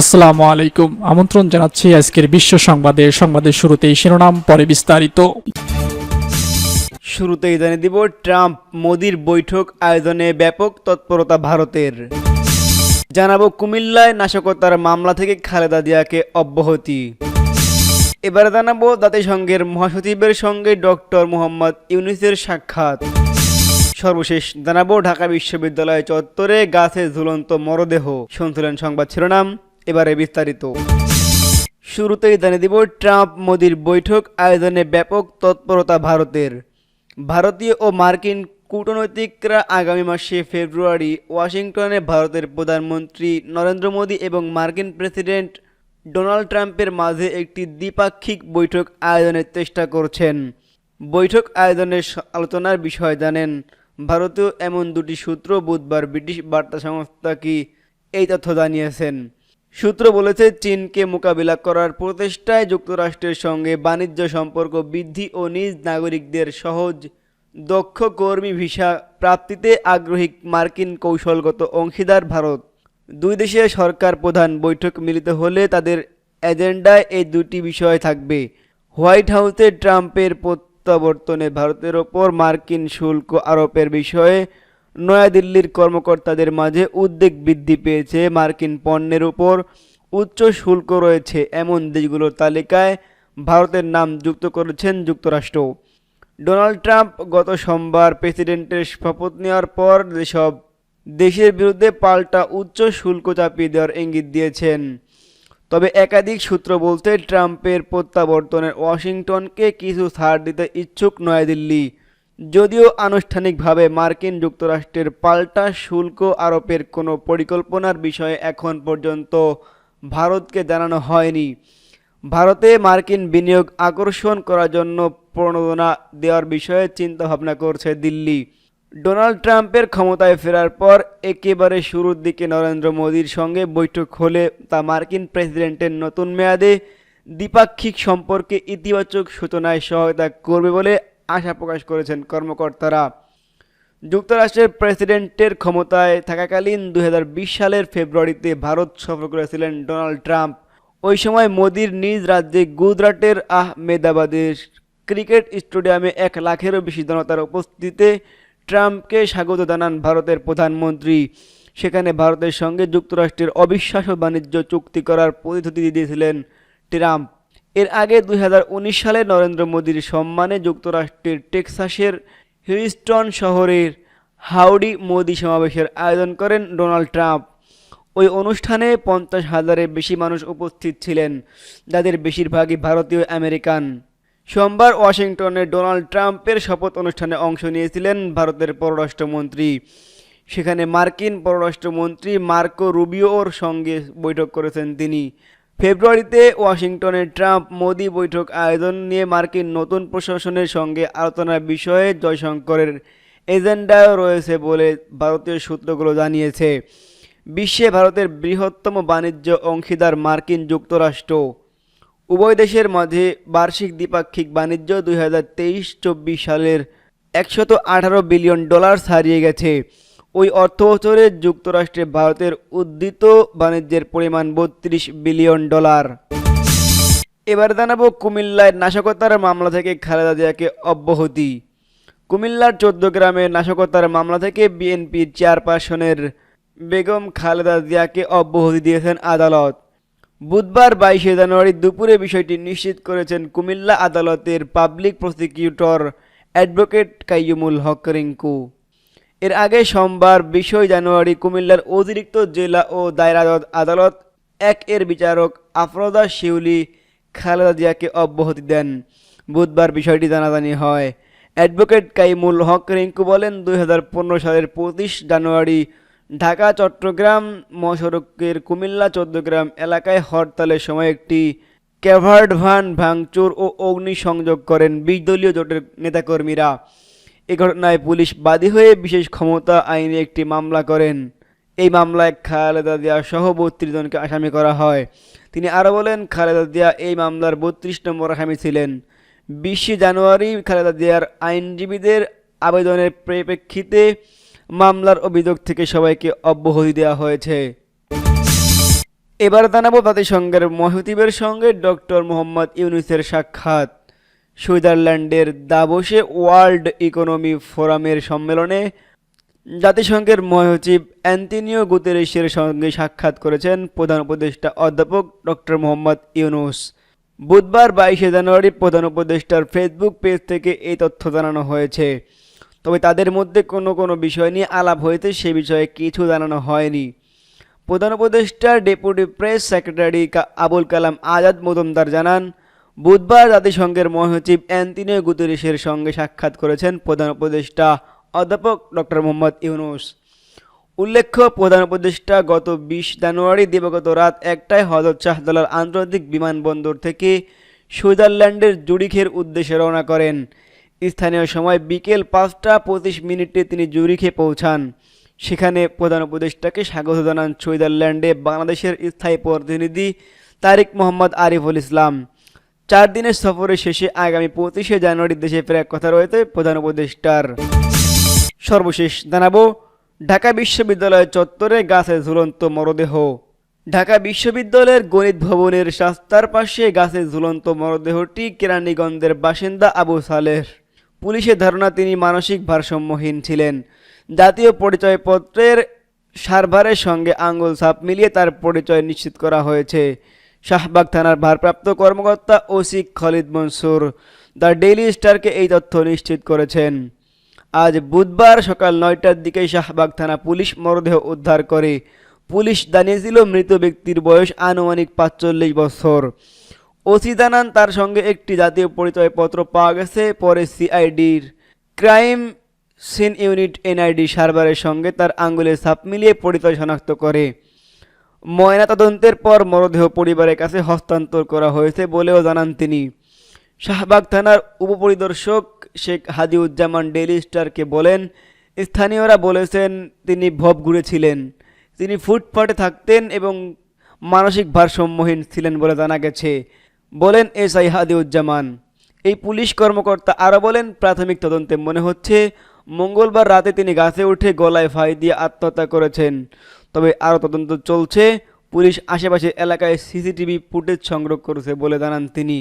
আসসালামু আলাইকুম। আমন্ত্রণ জানাচ্ছি আজকের বিশ্ব সংবাদে। সংবাদের শুরুতেই শিরোনাম, পরে বিস্তারিত। শুরুতেই জানিয়ে দিব, ট্রাম্প মোদির বৈঠক আয়োজনে ব্যাপক তৎপরতা ভারতের। জানাব কুমিল্লায় নাশকতার মামলা থেকে খালেদা জিয়াকে অব্যাহতি। এবারে জানাব জাতিসংঘের মহাসচিবের সঙ্গে ডক্টর মোহাম্মদ ইউনিসের সাক্ষাৎ। সর্বশেষ জানাব ঢাকা বিশ্ববিদ্যালয় চত্বরে গাছে ঝুলন্ত মরদেহ। শুনছিলেন সংবাদ শিরোনাম। এবারে বিস্তারিত। শুরুতেই জানিয়ে দিব, ট্রাম্প মোদির বৈঠক আয়োজনে ব্যাপক তৎপরতা ভারতের। ভারতীয় ও মার্কিন কূটনৈতিকরা আগামী মাসে ফেব্রুয়ারি ওয়াশিংটনে ভারতের প্রধানমন্ত্রী নরেন্দ্র মোদী এবং মার্কিন প্রেসিডেন্ট ডোনাল্ড ট্রাম্পের মাঝে একটি দ্বিপাক্ষিক বৈঠক আয়োজনের চেষ্টা করছেন। বৈঠক আয়োজনের আলোচনার বিষয় জানেন ভারতীয় এমন দুটি সূত্র বুধবার ব্রিটিশ বার্তা সংস্থা কি এই তথ্য জানিয়েছেন। সূত্র বলেছে, চীনকে মোকাবিলা করার প্রচেষ্টায় যুক্তরাষ্ট্রের সঙ্গে বাণিজ্য সম্পর্ক বৃদ্ধি ও নিজ নাগরিকদের সহজ, দক্ষ কর্মী ভিসা প্রাপ্তিতে আগ্রহী মার্কিন কৌশলগত অংশীদার ভারত। দুই দেশের সরকার প্রধান বৈঠক মিলিত হলে তাদের এজেন্ডায় এই দুটি বিষয় থাকবে। হোয়াইট হাউসে ট্রাম্পের প্রত্যাবর্তনে ভারতের ওপর মার্কিন শুল্ক আরোপের বিষয়ে নয়াদিল্লির কর্মকর্তাদের মাঝে উদ্বেগ বৃদ্ধি পেয়েছে মার্কিন পণ্যের উপর। উচ্চ শুল্ক রয়েছে এমন দেশগুলোর তালিকায় ভারতের নাম যুক্ত করেছেন যুক্তরাষ্ট্র। ডোনাল্ড ট্রাম্প গত সোমবার প্রেসিডেন্টের শপথ নেওয়ার পর যেসব দেশের বিরুদ্ধে পাল্টা উচ্চ শুল্ক চাপিয়ে দেওয়ার ইঙ্গিত দিয়েছেন। তবে একাধিক সূত্র বলতে ট্রাম্পের প্রত্যাবর্তনের ওয়াশিংটনকে কিছু ছাড় দিতে ইচ্ছুক নয়াদিল্লি। যদিও আনুষ্ঠানিকভাবে মার্কিন যুক্তরাষ্ট্রের পাল্টা শুল্ক আরোপের কোনো পরিকল্পনার বিষয়ে এখন পর্যন্ত ভারতকে জানানো হয়নি। ভারতে মার্কিন বিনিয়োগ আকর্ষণ করার জন্য প্রণোদনা দেওয়ার বিষয়ে চিন্তাভাবনা করছে দিল্লি। ডোনাল্ড ট্রাম্পের ক্ষমতায় ফেরার পর একেবারে শুরুর দিকে নরেন্দ্র মোদীর সঙ্গে বৈঠক হলে তা মার্কিন প্রেসিডেন্টের নতুন মেয়াদে দ্বিপাক্ষিক সম্পর্কে ইতিবাচক সূচনায় সহায়তা করবে বলে আশা প্রকাশ করেছেন কর্মকর্তারা। যুক্তরাষ্ট্রের প্রেসিডেন্টের ক্ষমতায় থাকাকালীন দু হাজার বিশ সালের ফেব্রুয়ারিতে ভারত সফর করেছিলেন ডোনাল্ড ট্রাম্প। ওই সময় মোদির নিজ রাজ্যে গুজরাটের আহমেদাবাদের ক্রিকেট স্টেডিয়ামে এক লাখেরও বেশি জনতার উপস্থিতিতে ট্রাম্পকে স্বাগত জানান ভারতের প্রধানমন্ত্রী। সেখানে ভারতের সঙ্গে যুক্তরাষ্ট্রের অবিশ্বাস্য বাণিজ্য চুক্তি করার প্রতিশ্রুতি দিয়েছিলেন ট্রাম্প। এর আগে দুই হাজার উনিশ সালে নরেন্দ্র মোদীর সম্মানে যুক্তরাষ্ট্রের টেক্সাসের হিউস্টন শহরের হাউডি মোদি সমাবেশের আয়োজন করেন ডোনাল্ড ট্রাম্প। ওই অনুষ্ঠানে পঞ্চাশ হাজারের বেশি মানুষ উপস্থিত ছিলেন, যাদের বেশিরভাগই ভারতীয় আমেরিকান। সোমবার ওয়াশিংটনে ডোনাল্ড ট্রাম্পের শপথ অনুষ্ঠানে অংশ নিয়েছিলেন ভারতের পররাষ্ট্রমন্ত্রী। সেখানে মার্কিন পররাষ্ট্রমন্ত্রী মার্কো রুবিওর সঙ্গে বৈঠক করেছেন তিনি। ফেব্রুয়ারিতে ওয়াশিংটনে ট্রাম্প মোদি বৈঠক আয়োজন নিয়ে মার্কিন নতুন প্রশাসনের সঙ্গে আলোচনার বিষয়ে জয়শঙ্করের এজেন্ডাও রয়েছে বলে ভারতীয় সূত্রগুলো জানিয়েছে। বিশ্বে ভারতের বৃহত্তম বাণিজ্য অংশীদার মার্কিন যুক্তরাষ্ট্র। উভয় দেশের মাঝে বার্ষিক দ্বিপাক্ষিক বাণিজ্য দুই হাজার সালের একশত আঠারো বিলিয়ন ডলার ছাড়িয়ে গেছে। ওই অর্থ বছরে যুক্তরাষ্ট্রে ভারতের উদ্ধৃত বাণিজ্যের পরিমাণ বত্রিশ বিলিয়ন ডলার। এবার জানাব কুমিল্লায় নাশকতার মামলা থেকে খালেদা জিয়াকে অব্যাহতি। কুমিল্লার চোদ্দ গ্রামে নাশকতার মামলা থেকে বিএনপির চেয়ারপারসনের বেগম খালেদা জিয়াকে অব্যাহতি দিয়েছেন আদালত। বুধবার বাইশে জানুয়ারি দুপুরে বিষয়টি নিশ্চিত করেছেন কুমিল্লা আদালতের public prosecutor advocate Kaiyumul Haque Rinku এর আগে সোমবার বিশই জানুয়ারি কুমিল্লার অতিরিক্ত জেলা ও দায়রা আদালত- এক এর বিচারক আফরোজা শিউলি খালেদা জিয়াকে অব্যাহতি দেন। বুধবার বিষয়টি জানাজানি হয়। অ্যাডভোকেট কাইমুল হক রিঙ্কু বলেন, দুই হাজার পনেরো সালের পঁচিশ জানুয়ারি ঢাকা, চট্টগ্রাম, মহাসড়কের কুমিল্লা, চৌদ্দগ্রাম এলাকায় হরতালের সময় একটি ক্যাভার্ড ভ্যান ভাঙচুর ও অগ্নিসংযোগ করেন বিশ দলীয় জোটের নেতাকর্মীরা। এ ঘটনায় পুলিশ বাদী হয়ে বিশেষ ক্ষমতা আইনে একটি মামলা করেন। এই মামলায় খালেদা জিয়া সহ বত্রিশ জনকে আসামি করা হয়। তিনি আরও বলেন, খালেদা জিয়া এই মামলার বত্রিশ নম্বর আসামি ছিলেন। বিশে জানুয়ারি খালেদা জিয়ার আইনজীবীদের আবেদনের পরিপ্রেক্ষিতে মামলার অভিযোগ থেকে সবাইকে অব্যাহতি দেওয়া হয়েছে। এবার জানাব জাতিসংঘের মহতিবের সঙ্গে ডক্টর মোহাম্মদ ইউনুসের সাক্ষাৎ। সুইজারল্যান্ডের দাবোসে ওয়ার্ল্ড ইকোনমি ফোরামের সম্মেলনে জাতিসংঘের মহাসচিব অ্যান্তিনিও গুতেরেসের সঙ্গে সাক্ষাৎ করেছেন প্রধান উপদেষ্টা অধ্যাপক ডক্টর মোহাম্মদ ইউনুস। বুধবার বাইশে জানুয়ারি প্রধান উপদেষ্টার ফেসবুক পেজ থেকে এই তথ্য জানানো হয়েছে। তবে তাদের মধ্যে কোনো কোনো বিষয় নিয়ে আলাপ হয়েছে, সে বিষয়ে কিছু জানানো হয়নি। প্রধান উপদেষ্টার deputy press secretary Abul Kalam Azad Majumdar জানান বুধবার জাতিসংঘের মহাসচিব অ্যান্টনিও গুতেরেসের সঙ্গে সাক্ষাৎ করেছেন প্রধান উপদেষ্টা অধ্যাপক ডক্টর মোহাম্মদ ইউনুস। উল্লেখ্য, প্রধান উপদেষ্টা গত বিশ জানুয়ারি দিবাগত রাত একটায় হজরত শাহজালাল আন্তর্জাতিক বিমানবন্দর থেকে সুইজারল্যান্ডের জুরিখের উদ্দেশ্যে রওনা করেন। স্থানীয় সময় বিকেল পাঁচটা পঁচিশ মিনিটে তিনি জুরিখে পৌঁছান। সেখানে প্রধান উপদেষ্টাকে স্বাগত জানান সুইজারল্যান্ডে বাংলাদেশের স্থায়ী প্রতিনিধি তারিক মোহাম্মদ আরিফুল ইসলাম। চার দিনের সফরের শেষে আগামী পঁচিশে জানুয়ারি দেশে ফেরার কথা রয়েছে প্রধান উপদেষ্টার। সর্বশেষ জানাব, ঢাকা বিশ্ববিদ্যালয় চত্বরে গাছে ঝুলন্ত মরদেহ। ঢাকা বিশ্ববিদ্যালয়ের গণিত ভবনের রাস্তার পাশে গাছে ঝুলন্ত মরদেহটি কেরানীগঞ্জের বাসিন্দা আবু সালেহ। পুলিশের ধারণা, তিনি মানসিক ভারসাম্যহীন ছিলেন। জাতীয় পরিচয়পত্রের সার্ভারের সঙ্গে আঙ্গুল ছাপ মিলিয়ে তার পরিচয় নিশ্চিত করা হয়েছে। শাহবাগ থানার ভারপ্রাপ্ত কর্মকর্তা OC Khalid Mansur the Daily স্টারকে এই তথ্য নিশ্চিত করেছেন। আজ বুধবার সকাল নয়টার দিকে শাহবাগ থানা পুলিশ মরদেহ উদ্ধার করে। পুলিশ জানিয়েছিল মৃত ব্যক্তির বয়স আনুমানিক পাঁচচল্লিশ বছর। ওসি জানান, তার সঙ্গে একটি জাতীয় পরিচয়পত্র পাওয়া গেছে, পরে সিআইডির ক্রাইম সিন ইউনিট এনআইডি সার্ভারের সঙ্গে তার আঙ্গুলের ছাপ মিলিয়ে পরিচয় শনাক্ত করে। ময়নাতদন্তের পর মরদেহ পরিবারের কাছে হস্তান্তর করা হয়েছে বলেও জানান তিনি। শাহবাগ থানার উপপরিদর্শক শেখ হাদিউজ্জামান ডেইলি স্টারকে বলেন, স্থানীয়রা বলেছেন তিনি ভব ঘুরেছিলেন। তিনি ফুটপাতে থাকতেন এবং মানসিক ভারসাম্যহীন ছিলেন বলে জানা গেছে। বলেন এস আই হাদিউজ্জামান। এই পুলিশ কর্মকর্তা আরও বলেন, প্রাথমিক তদন্তে মনে হচ্ছে, মঙ্গলবার রাতে তিনি গাছে উঠে গলায় ফাই দিয়ে আত্মহত্যা করেছেন। তবে আরও তদন্ত চলছে। পুলিশ আশেপাশের এলাকায় সিসিটিভি ফুটেজ সংগ্রহ করেছে বলে জানান তিনি।